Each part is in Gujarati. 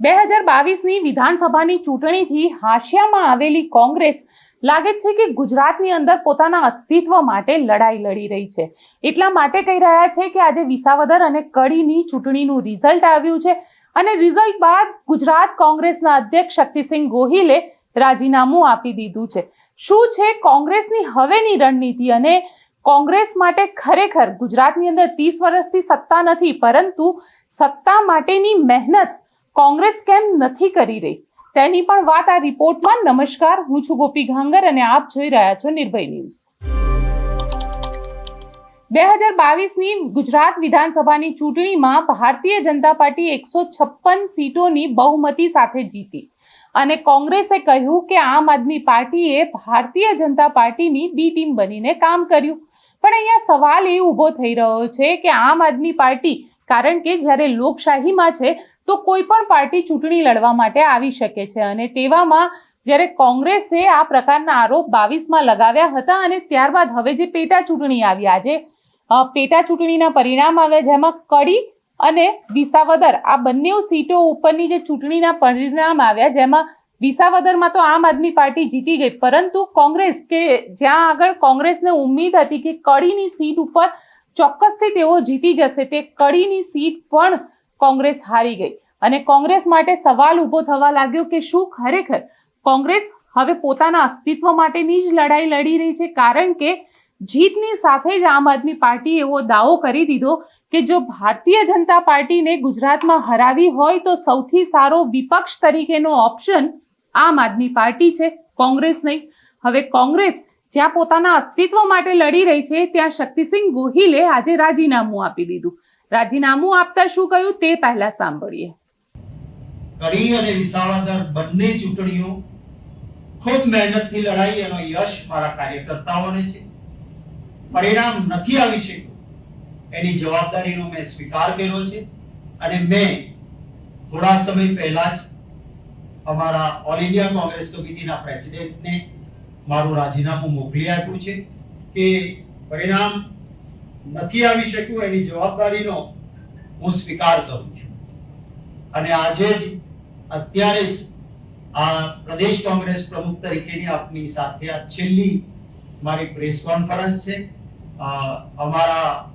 બે હજાર બાવીસની વિધાનસભાની ચૂંટણીથી હાશિયામાં આવેલી કોંગ્રેસ લાગે છે કે ગુજરાતની અંદર પોતાના અસ્તિત્વ માટે લડાઈ લડી રહી છે. એટલા માટે કહી રહ્યા છે કે આજે વિસાવદર અને કડીની ચૂંટણીનું રિઝલ્ટ આવ્યું છે અને રિઝલ્ટ બાદ ગુજરાત કોંગ્રેસના અધ્યક્ષ શક્તિસિંહ ગોહિલે રાજીનામું આપી દીધું છે. શું છે કોંગ્રેસની હવેની રણનીતિ અને કોંગ્રેસ માટે ખરેખર ગુજરાતની અંદર ત્રીસ વર્ષથી સત્તા નથી પરંતુ સત્તા માટેની મહેનત કોંગ્રેસ કેમ નથી કરી રહી? તેની પણ વાત આ રિપોર્ટમાં. નમસ્કાર, હું છું ગોપી ઘાંગર અને આપ જોઈ રહ્યા છો નિર્ભય ન્યૂઝ. બે હજાર બાવીસની ગુજરાત વિધાનસભાની ચૂંટણીમાં ભારતીય જનતા પાર્ટી એકસો છપ્પન સીટોની બહુમતી સાથે જીતી. અને કોંગ્રેસે કહ્યું કે આમ આદમી પાર્ટીએ ભારતીય જનતા પાર્ટીની બી ટીમ બનીને કામ કર્યું. પણ અહીંયા સવાલ એ ઊભો થઈ રહ્યો છે કે આમ આદમી પાર્ટી, કારણ કે જ્યારે લોકશાહીમાં છે તો કોઈ પણ પાર્ટી ચૂંટણી લડવા માટે આવી શકે છે. અને તેવામાં જ્યારે કોંગ્રેસે આ પ્રકારના આરોપ બાવીસમાં લગાવ્યા હતા અને ત્યારબાદ હવે જે પેટા ચૂંટણી આવી, આજે પેટા ચૂંટણીના પરિણામ આવ્યા જેમાં કડી અને વિસાવદર, આ બંને સીટો ઉપરની જે ચૂંટણીના પરિણામ આવ્યા જેમાં વિસાવદરમાં તો આમ આદમી પાર્ટી જીતી ગઈ, પરંતુ કોંગ્રેસ કે જ્યાં આગળ કોંગ્રેસને ઉમ્મીદ હતી કે કડીની સીટ ઉપર ચોક્કસથી તેઓ જીતી જશે, તે કડીની સીટ પણ કોંગ્રેસ હારી ગઈ. અને કોંગ્રેસ માટે સવાલ ઊભો થવા લાગ્યો કે શું ખરેખર કોંગ્રેસ હવે પોતાના અસ્તિત્વ માટેની જ લડાઈ લડી રહી છે? કારણ કે જીતની સાથે જ આમ આદમી પાર્ટી એવો દાવો કરી દીધો કે જો ભારતીય જનતા પાર્ટીને ગુજરાતમાં હરાવી હોય તો સૌથી સારો વિપક્ષ તરીકેનો ઓપ્શન આમ આદમી પાર્ટી છે, કોંગ્રેસ નહીં. હવે કોંગ્રેસ જ્યાં પોતાના અસ્તિત્વ માટે લડી રહી છે, ત્યાં શક્તિસિંહ ગોહિલે આજે રાજીનામું આપી દીધું. રાજીનામું આપતા શું કહ્યું તે પહેલા સાંભળીએ. કડી અને વિસાવદર બંને ચૂંટણીઓ ખૂબ મહેનતથી લડાઈ એનો યશ મારા કાર્યકર્તાઓને છે. પરિણામ નથી આવી શક્યું. એની જવાબદારીનો મેં સ્વીકાર કર્યો છે અને મેં થોડા સમય પહેલા જ અમારા ઓલ ઇન્ડિયા કોંગ્રેસ કમિટીના પ્રેસિડેન્ટને મારું રાજીનામું મોકલી આપ્યું છે કે પરિણામ નથી આવી શક્યું, એની જવાબદારીનો હું સ્વીકાર કરું છું. અને આજે જ, અત્યારે જ આ પ્રદેશ કોંગ્રેસ પ્રમુખ તરીકેની આપની સાથે આ છેલ્લી મારી પ્રેસ કોન્ફરન્સ છે. અમારા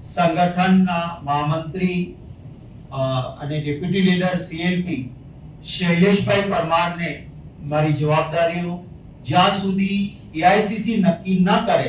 સંગઠનના મહામંત્રી અને ડેપ્યુટી લીડર સીએલપી શૈલેષભાઈ પરમારને મારી જવાબદારીઓ જ્યાં સુધી એઆઈસીસી નક્કી ન કરે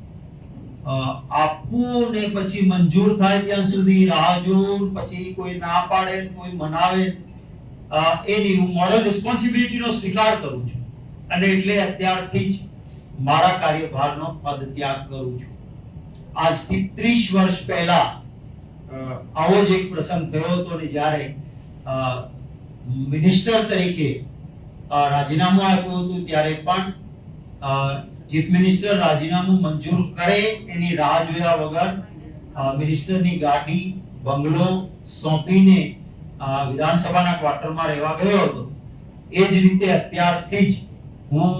આપવું ને પછી મંજૂર થાય ત્યાં સુધી રાહ જોવું પછી કોઈ ના પાડે, કોઈ મનાવે. એની હું મોરલ રિસ્પોન્સિબિલિટીનો સ્વીકાર કરું છું. અને એટલે અત્યારથી જ મારા કાર્યભારનો પદ ત્યાગ કરું છું. આજથી ત્રીસ વર્ષ પહેલા આવો જ એક પ્રસંગ થયો હતો ને જ્યારે મિનિસ્ટર તરીકે રાજીનામું આપ્યું હતું ત્યારે પણ ચીફ મિનિસ્ટર રાજીનામું મંજૂર કરે એની રાહ જોયા વગર મિનિસ્ટરની ગાડી, બંગલો સોંપીને વિધાનસભાના ક્વાર્ટરમાં રહેવા ગયો હતો. એ જ રીતે અત્યારથી જ હું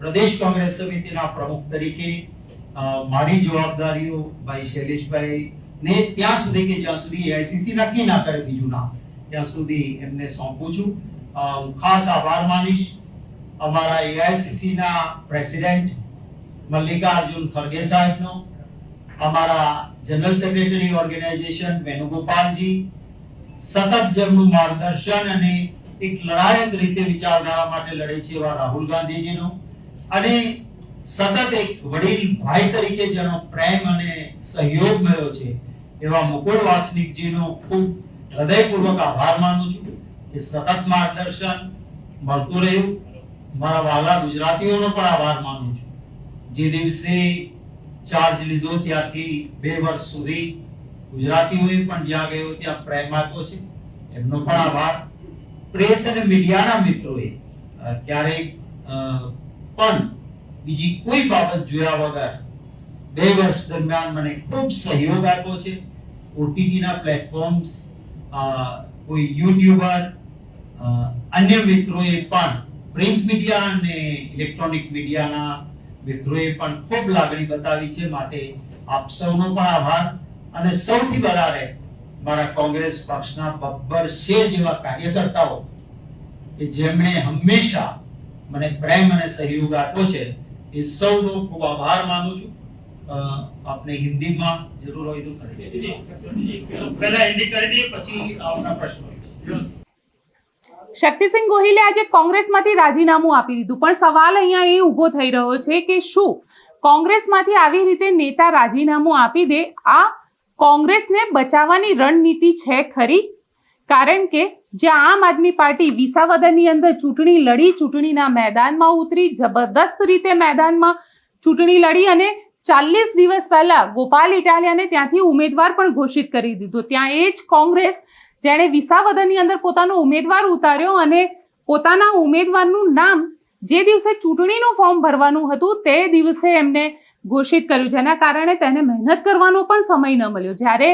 પ્રદેશ કોંગ્રેસ સમિતિના પ્રમુખ તરીકે મારી જવાબદારીઓ ભાઈ શૈલેષભાઈ ને ત્યાં સુધી કે જ્યાં સુધી એઆઈસીસી નક્કી ના કરે બીજું નામ, ત્યાં સુધી એમને સોંપું છું. ખાસ આભાર માનીશ. અમારા એઆઈસીસી ના પ્રેસિડેન્ટ મલ્લિકાર્જુન ખરગે સાહેબનો, અમારા જનરલ સેક્રેટરી ઓર્ગેનાઇઝેશન વેણુગોપાલજી, સતત જેમનું માર્ગદર્શન અને એક લડાયક રીતે વિચારધારા માટે લડે છે એવા રાહુલ ગાંધીજીનો અને સતત એક વડીલ ભાઈ તરીકે જેનો પ્રેમ અને સહયોગ મળ્યો છે એવા મુકુલ વાસનિકજીનો ખૂબ હૃદયપૂર્વક આભાર માનું છું કે સતત માર્ગદર્શન મળતું રહ્યું. મારા વાલા ગુજરાતીઓનો પણ આભાર માનું છું. જે દિવસે ચાર્જ લીધો ત્યાંથી બે વર્ષ સુધી ગુજરાતીઓએ પણ જ્યાં ગયો ત્યાં પ્રેમ આપ્યો છે. એમનો પણ આભાર. પ્રેસ અને મીડિયાના મિત્રોએ ક્યારેક પણ બીજી કોઈ બાબત જોયા વગર બે વર્ષ દરમિયાન મને ખૂબ સહયોગ આપ્યો છે. ઓટીટીના પ્લેટફોર્મ્સ કોઈ યુટ્યુબર અન્ય મિત્રોએ પણ પ્રિન્ટ મીડિયા અને ઇલેક્ટ્રોનિક મીડિયાના મિત્રોએ પણ ખૂબ લાગણી બતાવી છે માટે આપ સૌનો પણ આભાર. અને સૌથી વધારે મારા કોંગ્રેસ પક્ષના બબ્બર શેર જેવા કાર્યકર્તાઓ કે જેમણે હંમેશા મને પ્રેમ અને સહયોગ આપ્યો છે, એ સૌનો ખૂબ આભાર માનું છું. આપણે હિન્દીમાં જરૂર હોય તો કરી દઈએ. પહેલા હિન્દી કરી દઈએ, પછી આપના પ્રશ્નો. શક્તિસિંહ ગોહિલે આજે કોંગ્રેસમાંથી રાજીનામું આપી દીધું. પણ સવાલ અહીંયા એ ઊભો થઈ રહ્યો છે કે શું કોંગ્રેસમાંથી આવી રીતે નેતા રાજીનામું આપી દે? આ કોંગ્રેસને બચાવવાની રણનીતિ છે ખરી? કારણ કે જે આમ આદમી પાર્ટી વિસાવદરની અંદર ચૂંટણી લડી, ચૂંટણીના મેદાનમાં ઉતરી, જબરદસ્ત રીતે મેદાનમાં ચૂંટણી લડી અને ચાલીસ દિવસ પહેલા ગોપાલ ઇટાલિયાને ત્યાંથી ઉમેદવાર પણ ઘોષિત કરી દીધો. ત્યાં એ જ કોંગ્રેસ જેણે વિસાવદરની અંદર પોતાનો ઉમેદવાર ઉતાર્યો અને પોતાના ઉમેદવારનું નામ જે દિવસે ચૂંટણીનું ફોર્મ ભરવાનું હતું તે દિવસે એમને ઘોષિત કર્યું. જેના કારણે તેને મહેનત કરવાનો પણ સમય ન મળ્યો. જ્યારે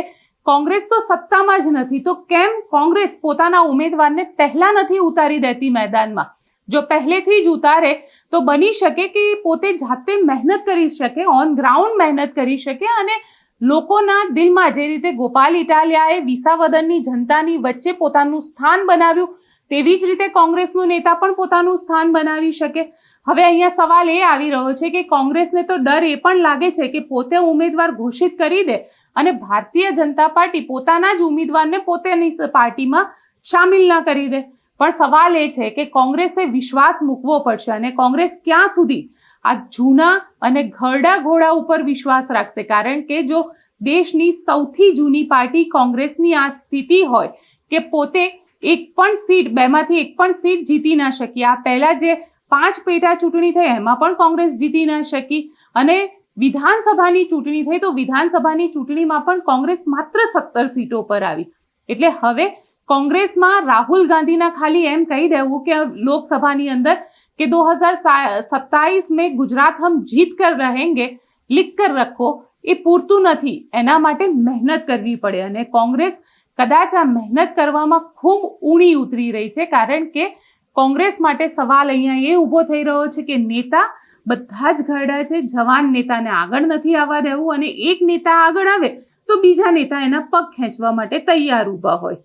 કોંગ્રેસ તો સત્તામાં જ નથી, તો કેમ કોંગ્રેસ પોતાના ઉમેદવારને પહેલા નથી ઉતારી દેતી મેદાનમાં? જો પહેલેથી જ ઉતારે, તો બની શકે કે પોતે જાતે મહેનત કરી શકે ઓન ગ્રાઉન્ડ મહેનત કરી શકે અને લોકોના દિલમાં જે રીતે ગોપાલ ઇટાલિયાએ વિસાવદનની જનતાની વચ્ચે પોતાનું સ્થાન બનાવ્યું, તેવી જ રીતે કોંગ્રેસનો નેતા પણ પોતાનું સ્થાન બનાવી શકે. હવે અહીંયા સવાલ એ આવી રહ્યો છે કે કોંગ્રેસને તો ડર એ પણ લાગે છે કે પોતે ઉમેદવાર ઘોષિત કરી દે અને ભારતીય જનતા પાર્ટી પોતાના જ ઉમેદવારને પોતાની પાર્ટીમાં સામેલ ના કરી દે. પણ સવાલ એ છે કે કોંગ્રેસે વિશ્વાસ મૂકવો પડશે અને કોંગ્રેસ ક્યાં સુધી આ જૂના અને ઘરડા ઘોડા ઉપર વિશ્વાસ રાખશે. કારણ કે જો દેશની સૌથી જૂની પાર્ટી કોંગ્રેસની આ સ્થિતિ હોય કે પોતે એક પણ સીટ, બેમાંથી એક પણ સીટ જીતી ના શકી. આ પહેલા જે પાંચ પેટા ચૂંટણી થઈ, એમાં પણ કોંગ્રેસ જીતી ના શકી. અને વિધાનસભાની ચૂંટણી થઈ, તો વિધાનસભાની ચૂંટણીમાં પણ કોંગ્રેસ માત્ર સત્તર સીટો પર આવી. એટલે હવે કોંગ્રેસમાં રાહુલ ગાંધીના ખાલી એમ કહી દેવું કે લોકસભાની અંદર कि 2027 में ગુજરાત હમ જીત કર રહેંગે લિખ કર રખો એ પૂરતું નથી એના માટે મહેનત કરવી પડે અને કોંગ્રેસ કદાચ આ મહેનત કરવામાં ખૂબ ઊણી ઉતરી રહી છે કારણ કે કોંગ્રેસ માટે સવાલ અહીંયા એ ઊભો થઈ રહ્યો છે કે નેતા બધા જ ઘરડા છે જવાન નેતાને આગળ નથી આવવા દેવું અને એક નેતા આગળ આવે તો બીજા નેતા એના પગ ખેંચવા માટે તૈયાર ઊભા હોય.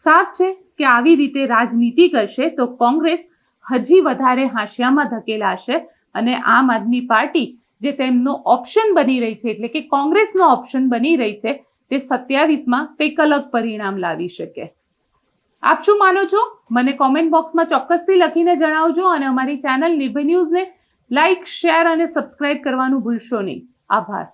સાફ છે કે આવી રીતે રાજનીતિ કરશે તો કોંગ્રેસ હજી વધારે હાંશિયામાં ધકેલાશે અને આમ આદમી પાર્ટી જે તેમનો ઓપ્શન બની રહી છે, એટલે કે કોંગ્રેસનો ઓપ્શન બની રહી છે, તે સત્યાવીસમાં કંઈક અલગ પરિણામ લાવી શકે. આપ શું માનો છો? મને કોમેન્ટ બોક્સમાં ચોક્કસથી લખીને જણાવજો અને અમારી ચેનલ નિર્ભય ન્યૂઝને લાઇક શેર અને સબસ્ક્રાઇબ કરવાનું ભૂલશો નહીં. આભાર.